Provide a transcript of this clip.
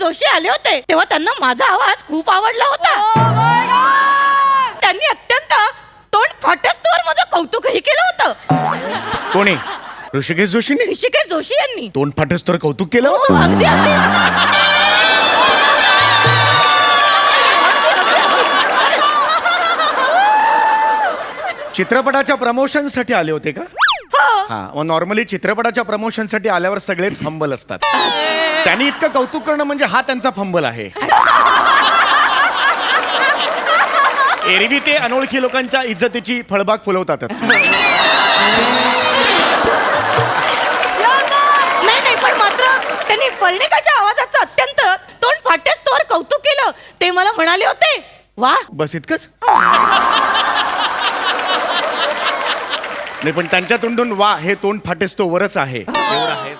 जोशी आले होते तेव्हा त्यांना माझा आवाज खूप आवडला होता. त्यांनी अत्यंत तोंड फाटस्तोवर माझं कौतुकही केलं होतं. कोणी? ऋषिकेश जोशीने? ऋषिकेश जोशी यांनी. तोंड फाटस तर कौतुक केलं हो, होतं. अगदी अगदी. चित्रपटाच्या प्रमोशनसाठी आले होते का? हो. मग नॉर्मली चित्रपटाच्या प्रमोशनसाठी आल्यावर सगळेच फंबल असतात. त्यांनी इतकं कौतुक करणं म्हणजे हा त्यांचा फंबल आहे. एरवी ते अनोळखी लोकांच्या इज्जतीची फळबाग फुलवतातच. नाही नाही पण मात्र त्यांनी आवाजाचं अत्यंत तोंड फाटस्तोवर कौतुक केलं. ते मला म्हणाले होते वा बस इतकंच? नाही पण त्यांच्या तोंडून वा हे तोंड फाटेस तो वरच आहे. एवढं आहे.